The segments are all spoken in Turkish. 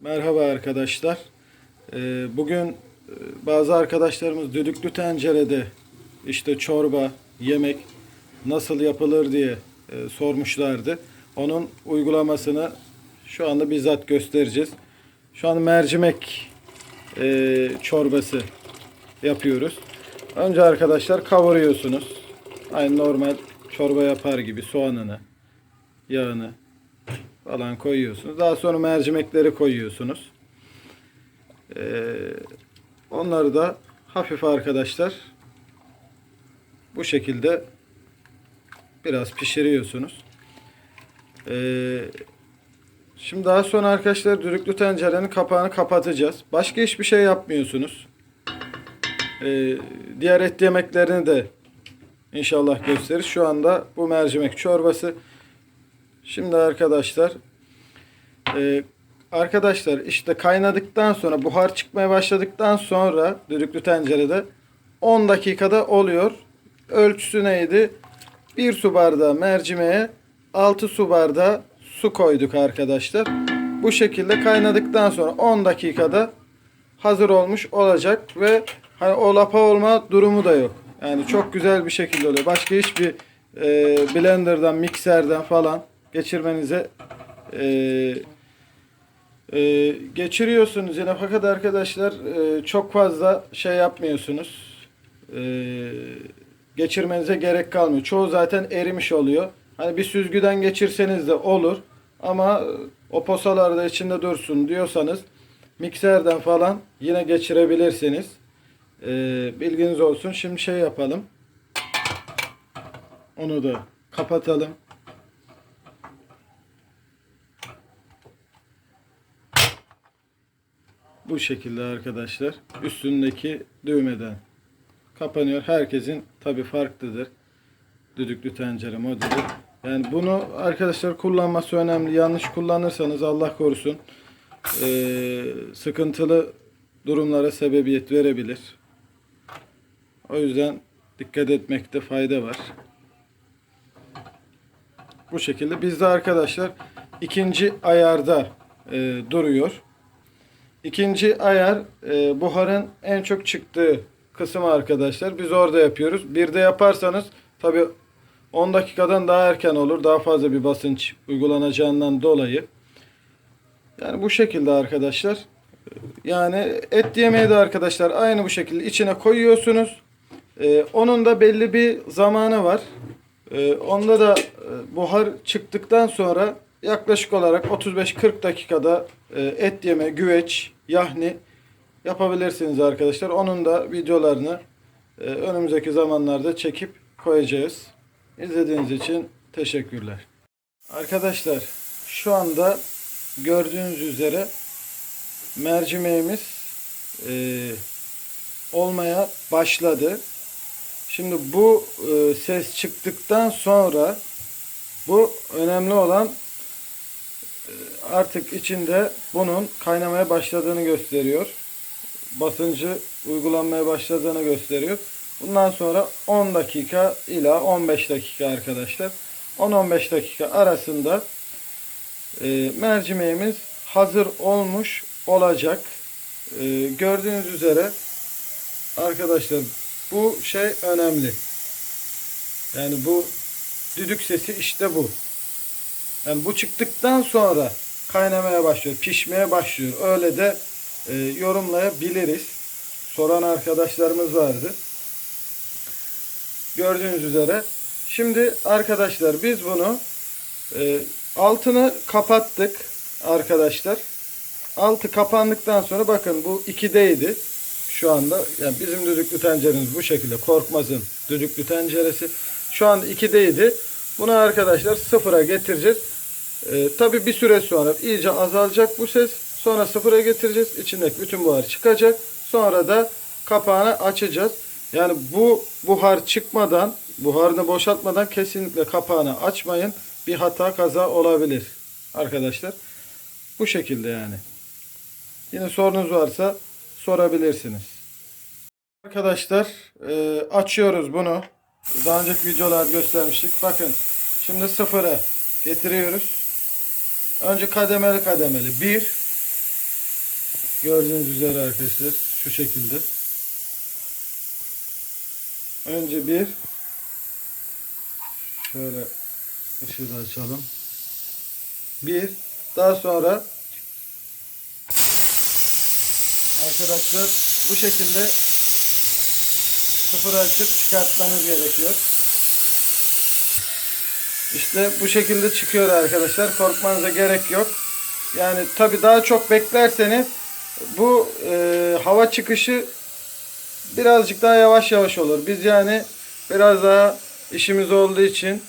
Merhaba arkadaşlar. Ee, Bugün e, bazı arkadaşlarımız düdüklü tencerede işte çorba, yemek nasıl yapılır diye e, sormuşlardı. Onun uygulamasını şu anda bizzat göstereceğiz. Şu an mercimek e, çorbası yapıyoruz. Önce arkadaşlar kavuruyorsunuz. Aynı normal çorba yapar gibi soğanını, yağını, falan koyuyorsunuz. Daha sonra mercimekleri koyuyorsunuz. Ee, onları da hafif arkadaşlar bu şekilde biraz pişiriyorsunuz. Ee, şimdi daha sonra arkadaşlar düdüklü tencerenin kapağını kapatacağız. Başka hiçbir şey yapmıyorsunuz. Ee, diğer et yemeklerini de inşallah gösteririz. Şu anda bu mercimek çorbası Şimdi arkadaşlar e, arkadaşlar işte kaynadıktan sonra buhar çıkmaya başladıktan sonra düdüklü tencerede 10 dakikada oluyor. Ölçüsü neydi? 1 su bardağı mercimeğe 6 su bardağı su koyduk arkadaşlar. Bu şekilde kaynadıktan sonra 10 dakikada hazır olmuş olacak ve hani o lapa olma durumu da yok. Yani çok güzel bir şekilde oluyor. Başka hiçbir e, blenderdan, mikserden falan geçirmenize e, e, geçiriyorsunuz yine fakat arkadaşlar e, çok fazla şey yapmıyorsunuz. E, geçirmenize gerek kalmıyor. Çoğu zaten erimiş oluyor. Hani bir süzgüden geçirseniz de olur. Ama o posalar da içinde dursun diyorsanız mikserden falan yine geçirebilirsiniz. E, bilginiz olsun. Şimdi şey yapalım. Onu da kapatalım. Bu şekilde arkadaşlar üstündeki düğmeden kapanıyor. Herkesin tabi farklıdır. Düdüklü tencere modeli. Yani bunu arkadaşlar kullanması önemli. Yanlış kullanırsanız Allah korusun eee, sıkıntılı durumlara sebebiyet verebilir. O yüzden dikkat etmekte fayda var. Bu şekilde bizde arkadaşlar ikinci ayarda eee, duruyor. İkinci ayar e, buharın en çok çıktığı kısım arkadaşlar. Biz orada yapıyoruz. Bir de yaparsanız tabi 10 dakikadan daha erken olur. Daha fazla bir basınç uygulanacağından dolayı. Yani bu şekilde arkadaşlar. Yani et yemeği de arkadaşlar aynı bu şekilde içine koyuyorsunuz. E, onun da belli bir zamanı var. E, onda da e, buhar çıktıktan sonra yaklaşık olarak 35-40 dakikada e, et yeme, güveç, yahni yapabilirsiniz arkadaşlar. Onun da videolarını e, önümüzdeki zamanlarda çekip koyacağız. İzlediğiniz için teşekkürler. Arkadaşlar şu anda gördüğünüz üzere mercimeğimiz e, olmaya başladı. Şimdi bu e, ses çıktıktan sonra bu önemli olan artık içinde bunun kaynamaya başladığını gösteriyor. Basıncı uygulanmaya başladığını gösteriyor. Bundan sonra 10 dakika ila 15 dakika arkadaşlar. 10-15 dakika arasında e, mercimeğimiz hazır olmuş olacak. E, gördüğünüz üzere arkadaşlar bu şey önemli. Yani bu düdük sesi işte bu. Yani bu çıktıktan sonra kaynamaya başlıyor, pişmeye başlıyor. Öyle de e, yorumlayabiliriz. Soran arkadaşlarımız vardı. Gördüğünüz üzere. Şimdi arkadaşlar biz bunu e, altını kapattık arkadaşlar. Altı kapandıktan sonra bakın bu 2'deydi şu anda. Yani bizim düdüklü tenceremiz bu şekilde. Korkmaz'ın düdüklü tenceresi. Şu anda 2'deydi. Bunu arkadaşlar sıfıra getireceğiz. Ee, Tabi bir süre sonra iyice azalacak bu ses. Sonra sıfıra getireceğiz. İçindeki bütün buhar çıkacak. Sonra da kapağını açacağız. Yani bu buhar çıkmadan, buharını boşaltmadan kesinlikle kapağını açmayın. Bir hata kaza olabilir arkadaşlar. Bu şekilde yani. Yine sorunuz varsa sorabilirsiniz. Arkadaşlar e, açıyoruz bunu. Daha önceki videolar göstermiştik. Bakın şimdi sıfıra getiriyoruz. Önce kademeli kademeli. 1 Gördüğünüz üzere arkadaşlar şu şekilde. Önce bir şöyle ışığı da açalım. Bir daha sonra arkadaşlar bu şekilde sıfır açıp çıkartmanız gerekiyor. İşte bu şekilde çıkıyor arkadaşlar. Korkmanıza gerek yok. Yani tabi daha çok beklerseniz bu e, hava çıkışı birazcık daha yavaş yavaş olur. Biz yani biraz daha işimiz olduğu için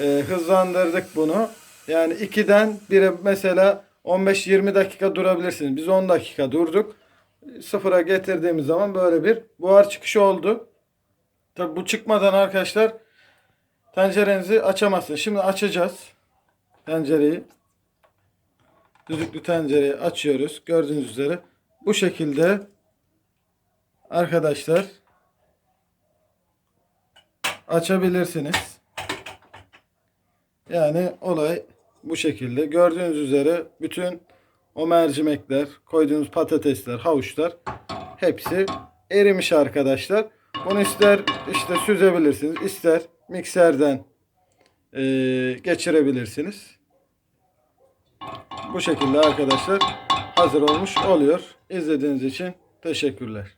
e, hızlandırdık bunu. Yani 2'den 1'e mesela 15-20 dakika durabilirsiniz. Biz 10 dakika durduk. Sıfıra getirdiğimiz zaman böyle bir buhar çıkışı oldu. Tabi bu çıkmadan arkadaşlar tencerenizi açamazsınız. Şimdi açacağız tencereyi. Düdüklü tencereyi açıyoruz. Gördüğünüz üzere bu şekilde arkadaşlar açabilirsiniz. Yani olay bu şekilde. Gördüğünüz üzere bütün o mercimekler, koyduğunuz patatesler, havuçlar hepsi erimiş arkadaşlar. Bunu ister işte süzebilirsiniz, ister mikserden eee, geçirebilirsiniz. Bu şekilde arkadaşlar hazır olmuş oluyor. İzlediğiniz için teşekkürler.